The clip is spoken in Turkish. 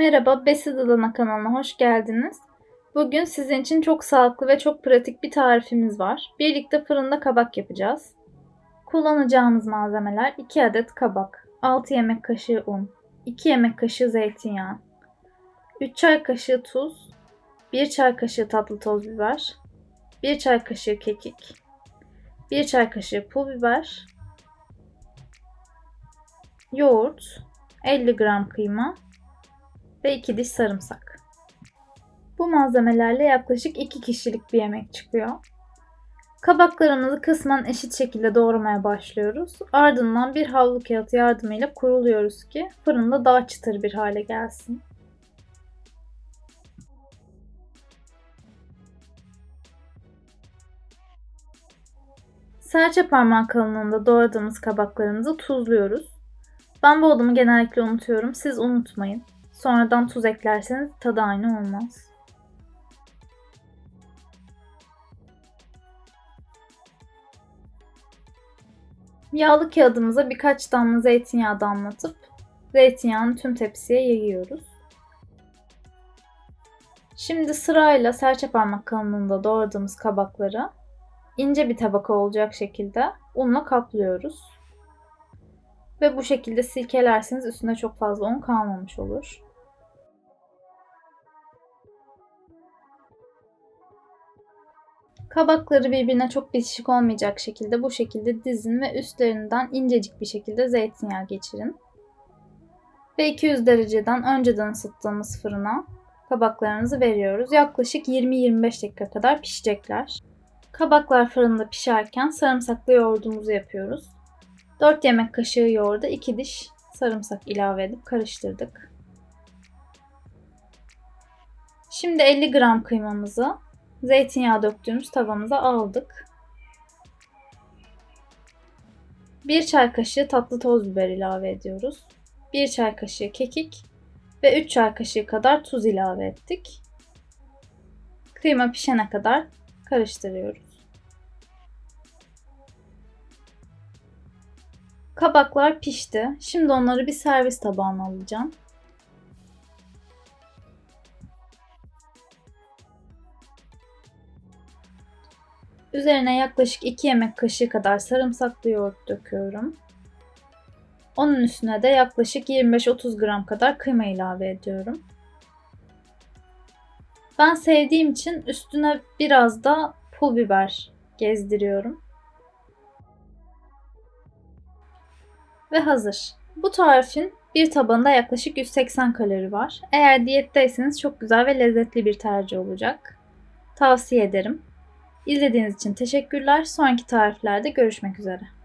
Merhaba, Besi Dadana kanalına hoş geldiniz. Bugün sizin için çok sağlıklı ve çok pratik bir tarifimiz var. Birlikte fırında kabak yapacağız. Kullanacağımız malzemeler 2 adet kabak, 6 yemek kaşığı un, 2 yemek kaşığı zeytinyağı, 3 çay kaşığı tuz, 1 çay kaşığı tatlı toz biber, 1 çay kaşığı kekik, 1 çay kaşığı pul biber, yoğurt, 50 gram kıyma, ve 2 diş sarımsak. Bu malzemelerle yaklaşık 2 kişilik bir yemek çıkıyor. Kabaklarımızı kısmen eşit şekilde doğramaya başlıyoruz. Ardından bir havlu kağıt yardımıyla kuruluyoruz ki fırında daha çıtır bir hale gelsin. Serçe parmağı kalınlığında doğradığımız kabaklarımızı tuzluyoruz. Ben bu adımı genellikle unutuyorum. Siz unutmayın. Sonradan tuz eklerseniz tadı aynı olmaz. Yağlı kağıdımıza birkaç damla zeytinyağı damlatıp zeytinyağını tüm tepsiye yayıyoruz. Şimdi sırayla serçe parmak kalınlığında doğradığımız kabakları ince bir tabaka olacak şekilde unla kaplıyoruz. Ve bu şekilde silkelerseniz üstünde çok fazla un kalmamış olur. Kabakları birbirine çok bitişik olmayacak şekilde bu şekilde dizin ve üstlerinden incecik bir şekilde zeytinyağı geçirin. Ve 200 dereceden önceden ısıttığımız fırına kabaklarımızı veriyoruz. Yaklaşık 20-25 dakika kadar pişecekler. Kabaklar fırında pişerken sarımsaklı yoğurdumuzu yapıyoruz. 4 yemek kaşığı yoğurda 2 diş sarımsak ilave edip karıştırdık. Şimdi 50 gram kıymamızı zeytinyağı döktüğümüz tavamıza aldık. 1 çay kaşığı tatlı toz biber ilave ediyoruz. 1 çay kaşığı kekik ve 3 çay kaşığı kadar tuz ilave ettik. Kıyma pişene kadar karıştırıyoruz. Kabaklar pişti. Şimdi onları bir servis tabağına alacağım. Üzerine yaklaşık 2 yemek kaşığı kadar sarımsaklı yoğurt döküyorum. Onun üstüne de yaklaşık 25-30 gram kadar kıyma ilave ediyorum. Ben sevdiğim için üstüne biraz da pul biber gezdiriyorum. Ve hazır. Bu tarifin bir tabanında yaklaşık 180 kalori var. Eğer diyetteyseniz çok güzel ve lezzetli bir tercih olacak. Tavsiye ederim. İzlediğiniz için teşekkürler. Sonraki tariflerde görüşmek üzere.